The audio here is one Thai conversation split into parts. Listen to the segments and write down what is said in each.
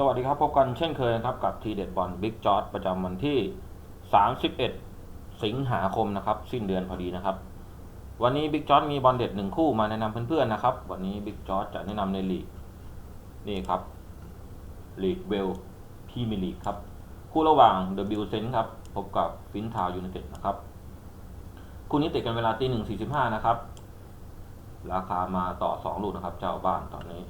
สวัสดีครับ พบกันเช่นเคยนะครับ กับทีเด็ดบอลบิ๊กจอ r ประจำวันที่ 31 สิงหาคมนะครับ สิ้นเดือนพอดีนะครับ วันนี้บิ๊กจอ r มีบอลเด็ดหนึ่งคู่มาแนะนำเพื่อนๆนะครับ วันนี้บิ๊กจอ r จะแนะนำในลีกนี่ครับลีกเวลพรีเมียร์ลีกครับ คู่ระหว่างเดอะบิลเซนครับ พบกับฟินทาวยูไนเต็ดนะครับ คู่นี้เตะกันเวลาตีหนึ่งสี่สิบห้านะครับ ราคามาต่อสองลูกนะครับ เจ้าบ้านตอนนี้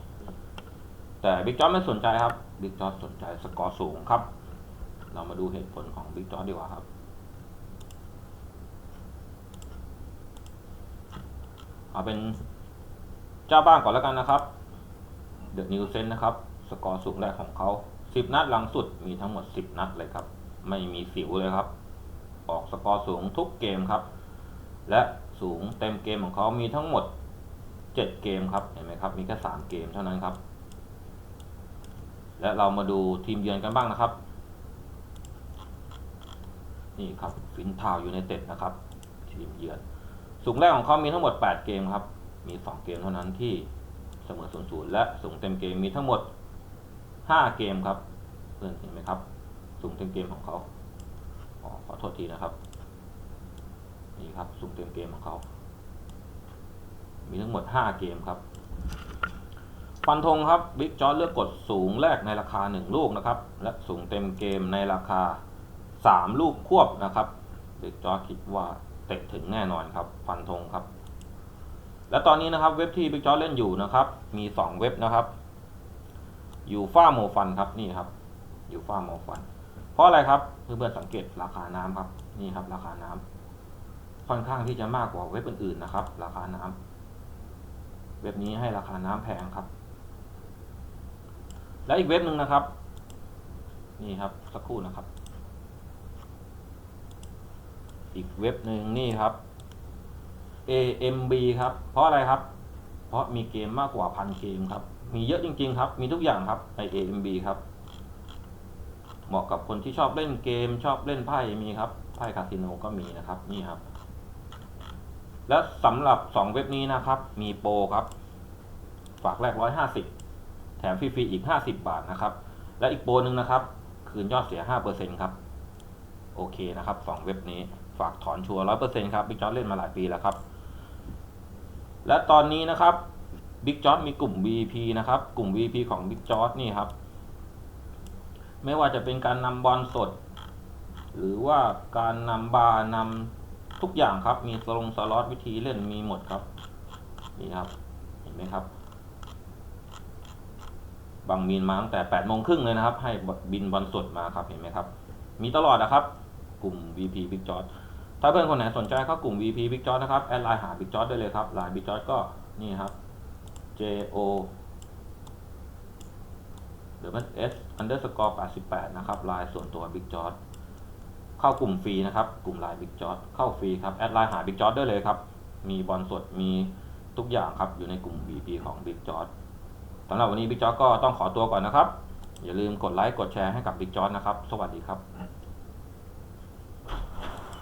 แต่บิ๊กจอ r ไม่สนใจครับบิ๊กจอ r สนใจสกอร์สูงครับ เรามาดูเหตุผลของบิ๊กจอ r ดีกว่าครับเอาเป็นเจ้าบ้านก่อนแล้วกันนะครับเดอะนิวเซนนะครับ สกอร์สูงแรกของเขา 10 นัดหลังสุดมีทั้งหมด 10 นัดเลยครับ ไม่มีสิวเลยครับ ออกสกอร์สูงทุกเกมครับ และสูงเต็มเกมของเขามีทั้งหมด 7 เกมครับ เห็นไหมครับ มีแค่ 3 เกมเท่านั้นครับ และเรามาดูทีมเยือนกันบ้างนะครับ นี่ครับฟินทาวยูไนเต็ดนะครับ ทีมเยือน สูงแรกของเขามีทั้งหมด 8 เกมครับ มี 2 เกมเท่านั้นที่เสมอ0 0และสูงเต็มเกมมีทั้งหมด 5 เกมครับเพื่อนเห็นไหมครับ สูงเต็มเกมของเขาออขอโทษทีนะครับ นี่ครับสูงเต็มเกมของเขา มีทั้งหมด 5 เกมครับ ฟันธงครับบิ๊กจอ r เลือกกดสูงแรกในราคา 1 ลูกนะครับ และสูงเต็มเกมในราคา 3 ลูกควบนะครับบิ๊กจอ r คิดว่าเตะถึงแน่นอนครับ ฟันธงครับ และตอนนี้นะครับเว็บที่บิ๊กจอ r เล่นอยู่นะครับ มี 2 เว็บนะครับยูฟ่าโมฟันครับนี่ครับยูฟ่าโมฟัน เพราะอะไรครับเพื่อนๆสังเกตราคาน้ำครับนี่ครับ ราคาน้ำค่อนข้างที่จะมากกว่าเว็บอื่นๆนะครับ ราคาน้ำเว็บนี้ให้ราคาน้ำแพงครับ และอีกเว็บหนึ่งนะครับ นี่ครับสักครู่นะครับ อีกเว็บหนึ่งนี่ครับ AMB ครับ เพราะอะไรครับ เพราะมีเกมมากกว่าพันเกมครับ มีเยอะจริง ๆ ครับ มีทุกอย่างครับใน AMB ครับ เหมาะกับคนที่ชอบเล่นเกม ชอบเล่นไพ่มีครับ ไพ่คาสิโนก็มีนะครับ นี่ครับ และสำหรับ 2 เว็บนี้นะครับ มีโปรครับ ฝากแรก 150 แถมฟรีๆอีก 50 บาทนะครับ และอีกโปรหนึ่งนะครับ คืนยอดเสีย 5%ครับ โอเคนะครับ 2 เว็บนี้ฝากถอนชัวร์100%ครับบิ๊กจอ r เล่นมาหลายปีแล้วครับ และตอนนี้นะครับบิ๊กจอ r มีกลุ่ม VP นะครับ กลุ่ม VP ของบิ๊กจอ r นี่ครับ ไม่ว่าจะเป็นการนำบอลสด หรือว่าการนำบาร์นำทุกอย่างครับ มีสลงสล็อตวิธีเล่นมีหมดครับ นี่ครับ เห็นไหมครับ บางมีนมาตั้งแต่8โมงครึ่งเลยนะครับ ให้บินบอลสดมาครับเห็นไหมครับ มีตลอดนะครับ กลุ่ม VP Big j o r ถ้าเพื่อนคนไหนสนใจเข้ากลุ่ม VP Big j o r นะครับแอดไลน์หา Big j o r ได้เลยครับไลน์ Big j o r ก็นี่ครับ J O W S underscore 88นะครับไลน์ส่วนตัว Big j o r เข้ากลุ่มฟรีนะครับ กลุ่มไลน์ Big j o r เข้าฟรีครับ แอดไลน์หา Big j o r ได้เลยครับ มีบอลสดมีทุกอย่างครับ อยู่ในกลุ่ม VP ของ Big j o r สำหรับวันนี้บิ๊กจอ r ก็ต้องขอตัวก่อนนะครับ อย่าลืมกดไลค์กดแชร์ให้กับบิ๊กจอ r นะครับ สวัสดีครับ